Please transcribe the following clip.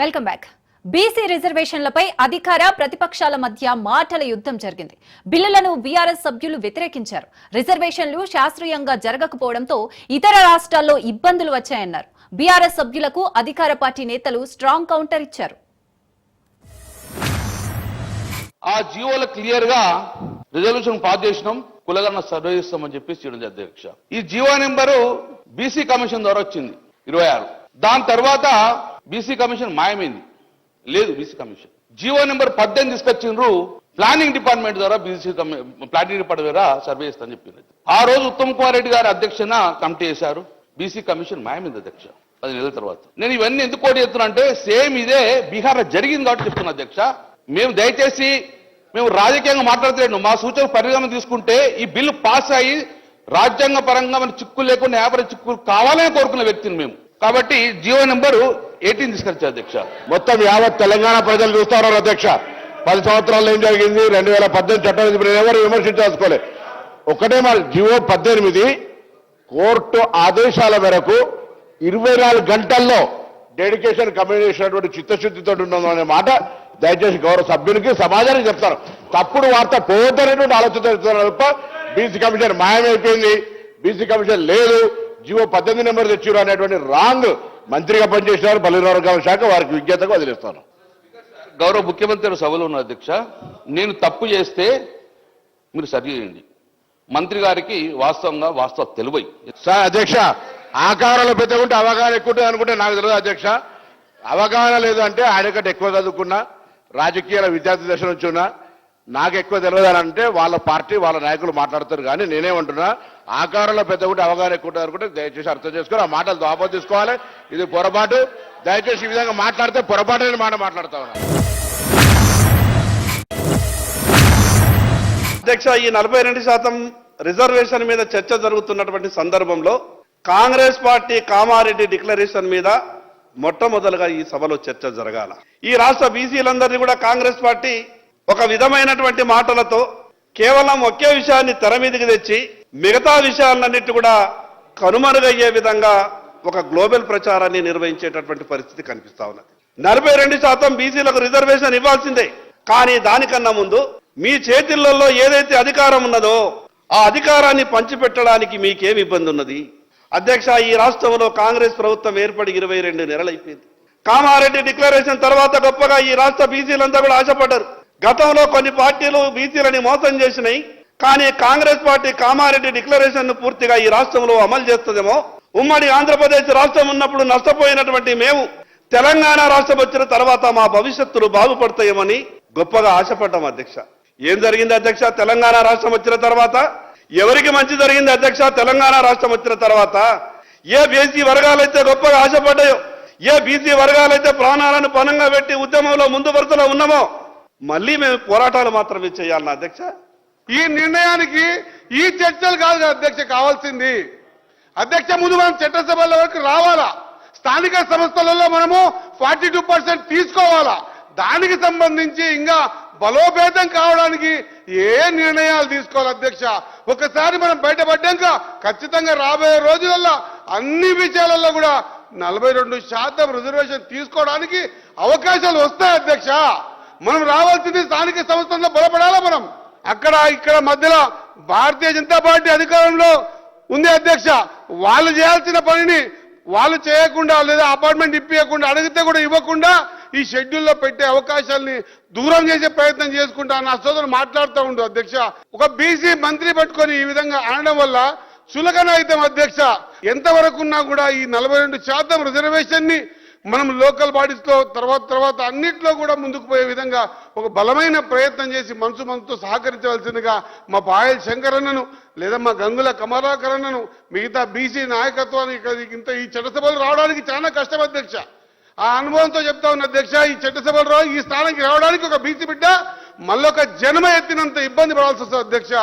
Welcome back. BC రిజర్వేషన్లపై అధికార ప్రతిపక్షాల మధ్య మాటల యుద్ధం జరిగింది. బిల్లులను బీఆర్ఎస్ సభ్యులు వ్యతిరేకించారు. రిజర్వేషన్లు శాస్త్రీయంగా జరగకపోవడంతో ఇతర రాష్ట్రాల్లో ఇబ్బందులు వచ్చాయన్నారు. బీఆర్ఎస్ సభ్యులకు అధికార పార్టీ నేతలు స్ట్రాంగ్ కౌంటర్ ఇచ్చారు. ఆ జీవోలు క్లియర్గా రిజల్యూషన్ పాస్ చేసినాం కులగన్న సర్వే చేస్తామని చెప్పి చేయడం అధ్యక్ష. ఈ జీవో నెంబరు బీసీ కమిషన్ ద్వారా వచ్చింది ఇరవై ఆరు. దాని తర్వాత బీసీ కమిషన్ మాయమైంది. లేదు బీసీ కమిషన్ జీవో నెంబర్ పద్దెనిమిది తీసుకొచ్చిండ్రు. ప్లానింగ్ డిపార్ట్మెంట్ ద్వారా బీసీ ప్లానింగ్ డిపార్ట్మెంట్ ద్వారా సర్వే చేస్తామని చెప్పింది ఆ రోజు ఉత్తమ్ కుమార్ రెడ్డి గారి అధ్యక్షన కమిటీ చేశారు బీసీ కమిషన్ మాయమైంది అధ్యక్ష. పది నెలల తర్వాత. నేను ఇవన్నీ ఎందుకు కోటి చెప్తున్నా అంటే సేమ్ ఇదే బీహార్లో జరిగింది కాబట్టి చెప్తున్నా అధ్యక్ష. మేము దయచేసి మేము రాజకీయంగా మాట్లాడలేదు మా సూచన పరిగణన తీసుకుంటే ఈ బిల్లు పాస్ అయ్యి రాజ్యాంగ పరంగా మన చిక్కులు లేకుండా యాభై చిక్కులు కావాలని కోరుకున్న వ్యక్తిని మేము. కాబట్టి జియో నెంబరు ఏటీని తీసుకొచ్చారు అధ్యక్ష. మొత్తం యావత్ తెలంగాణ ప్రజలు చూస్తున్నారు అధ్యక్ష. పది సంవత్సరాల్లో ఏం జరిగింది? రెండు వేల పద్దెనిమిది చట్టం ఇది ఎవరు విమర్శించాల్సుకోలే. ఒకటే మా జివో పద్దెనిమిది కోర్టు ఆదేశాల మేరకు ఇరవై నాలుగు గంటల్లో డెడికేషన్ కమ్యూనికేషన్ చిత్తశుద్ధితో ఉన్నాం అనే మాట దయచేసి గౌరవ సభ్యునికి సమాజానికి చెప్తారు తప్పుడు వార్త పోతనేటువంటి ఆలోచన చెప్తున్నారు తప్ప బీసీ కమిషన్ మాయమైపోయింది. బీసీ కమిషన్ లేదు. జివో పద్దెనిమిది నెంబర్ తెచ్చారు అనేటువంటి రాంగ్ మంత్రిగా పనిచేసినారు బలివర్గాల శాఖ వారికి విజ్ఞతకు వదిలేస్తాను. గౌరవ ముఖ్యమంత్రి సభలో ఉన్న అధ్యక్ష. నేను తప్పు చేస్తే మీరు సరి చేయండి. మంత్రి గారికి వాస్తవంగా వాస్తవ తెలివై. సార్ అధ్యక్ష ఆకారంలో పెద్దగా ఉంటే అవగాహన ఎక్కువ అనుకుంటే నాకు తెలియదు అధ్యక్ష. అవగాహన లేదు అంటే ఆయన కంటే ఎక్కువ చదువుకున్నా రాజకీయాల విద్యార్థి దశ నుంచి ఉన్నా నాకు ఎక్కువ తెలియదు అంటే వాళ్ళ పార్టీ వాళ్ళ నాయకులు మాట్లాడతారు కానీ నేనేమంటున్నా ఆకారంలో పెద్ద ఉంటే అవగాహన ఎక్కువ అనుకుంటే దయచేసి అర్థం చేసుకొని ఆ మాటలు దోప తీసుకోవాలి. ఇది పొరపాటు. దయచేసి ఈ విధంగా మాట్లాడితే పొరపాటు అనే మాట మాట్లాడతా ఉన్నా. అధ్యక్ష ఈ నలభై రెండు శాతం రిజర్వేషన్ మీద చర్చ జరుగుతున్నటువంటి సందర్భంలో కాంగ్రెస్ పార్టీ కామారెడ్డి డిక్లరేషన్ మీద మొట్టమొదలుగా ఈ సభలో చర్చ జరగాల. ఈ రాష్ట్ర బీసీలందరినీ కూడా కాంగ్రెస్ పార్టీ ఒక విధమైనటువంటి మాటలతో కేవలం ఒకే విషయాన్ని తెర మీదకి తెచ్చి మిగతా విషయాలన్నిటి కూడా కనుమరుగయ్యే విధంగా ఒక గ్లోబల్ ప్రచారాన్ని నిర్వహించేటటువంటి పరిస్థితి కనిపిస్తా ఉన్నది. నలభై రెండు శాతం బీసీలకు రిజర్వేషన్ ఇవ్వాల్సిందే. కానీ దానికన్నా ముందు మీ చేతిళ్ళలో ఏదైతే అధికారం ఉన్నదో ఆ అధికారాన్ని పంచిపెట్టడానికి మీకేం ఇబ్బంది ఉన్నది? అధ్యక్ష ఈ రాష్ట్రంలో కాంగ్రెస్ ప్రభుత్వం ఏర్పడి ఇరవై రెండు నెలలైపోయింది. కామారెడ్డి డిక్లరేషన్ తర్వాత గొప్పగా ఈ రాష్ట్ర బీసీలంతా కూడా ఆశపడ్డారు. గతంలో కొన్ని పార్టీలు బీసీలని మోసం చేసినాయి కానీ కాంగ్రెస్ పార్టీ కామారెడ్డి డిక్లరేషన్ను పూర్తిగా ఈ రాష్ట్రంలో అమలు చేస్తుందేమో? ఉమ్మడి ఆంధ్రప్రదేశ్ రాష్ట్రం ఉన్నప్పుడు నష్టపోయినటువంటి మేము తెలంగాణ రాష్ట్రం వచ్చిన తర్వాత మా భవిష్యత్తులు బాగుపడతాయేమని గొప్పగా ఆశపడ్డాం అధ్యక్ష. ఏం జరిగింది అధ్యక్ష? తెలంగాణ రాష్ట్రం వచ్చిన తర్వాత ఎవరికి మంచి జరిగింది అధ్యక్ష? తెలంగాణ రాష్ట్రం వచ్చిన తర్వాత. ఏ బీసీ వర్గాలైతే గొప్పగా ఆశపడ్డాయో ఏ బీసీ వర్గాలైతే ప్రాణాలను పణంగా పెట్టి ఉద్యమంలో ముందు వరుసలో ఉన్నామో మళ్ళీ మేము పోరాటాలు మాత్రమే చేయాలన్న అధ్యక్ష. ఈ నిర్ణయానికి ఈ చర్చలు కాదు అధ్యక్ష కావాల్సింది. అధ్యక్ష ముందు మనం చట్టసభల వరకు రావాలా? స్థానిక సంస్థలలో మనము ఫార్టీ టూ పర్సెంట్ తీసుకోవాలా? దానికి సంబంధించి ఇంకా బలోపేతం కావడానికి ఏ నిర్ణయాలు తీసుకోవాలి అధ్యక్ష? ఒకసారి మనం బయటపడ్డాక ఖచ్చితంగా రాబోయే రోజులలో అన్ని విషయాలలో కూడా నలభై రెండు శాతం రిజర్వేషన్ తీసుకోవడానికి అవకాశాలు వస్తాయి అధ్యక్ష. మనం రావాల్సింది స్థానిక సంస్థల్లో బలపడాలా మనం? అక్కడ ఇక్కడ మధ్యలో భారతీయ జనతా పార్టీ అధికారంలో ఉంది అధ్యక్ష. వాళ్ళు చేయాల్సిన పనిని వాళ్ళు చేయకుండా లేదా అపార్ట్మెంట్ ఇప్పించకుండా అడిగితే కూడా ఇవ్వకుండా ఈ షెడ్యూల్లో పెట్టే అవకాశాలని దూరం చేసే ప్రయత్నం చేసుకుంటా నా సోదరుడు మాట్లాడుతూ ఉండు అధ్యక్ష. ఒక బీసీ మంత్రి పట్టుకొని ఈ విధంగా అనడం వల్ల చులకన అయితే అధ్యక్ష. ఎంతవరకు ఉన్నా కూడా ఈ నలభై రెండు శాతం రిజర్వేషన్ని మనం లోకల్ బాడీస్లో తర్వాత తర్వాత అన్నిట్లో కూడా ముందుకు పోయే విధంగా ఒక బలమైన ప్రయత్నం చేసి మనసు మనసుతో సహకరించవలసిందిగా మా పాయల్ శంకరన్నను లేదా మా గంగుల కమలాకరన్నను మిగతా బీసీ నాయకత్వానికి ఇంత ఈ చట్టసభలు రావడానికి చాలా కష్టం అధ్యక్ష. ఆ అనుభవంతో చెప్తా ఉన్న అధ్యక్ష ఈ చట్టసభలు రావు ఈ స్థానానికి రావడానికి ఒక బీసీ బిడ్డ మళ్ళొక జన్మ ఎత్తినంత ఇబ్బంది పడాల్సి వస్తుంది అధ్యక్ష.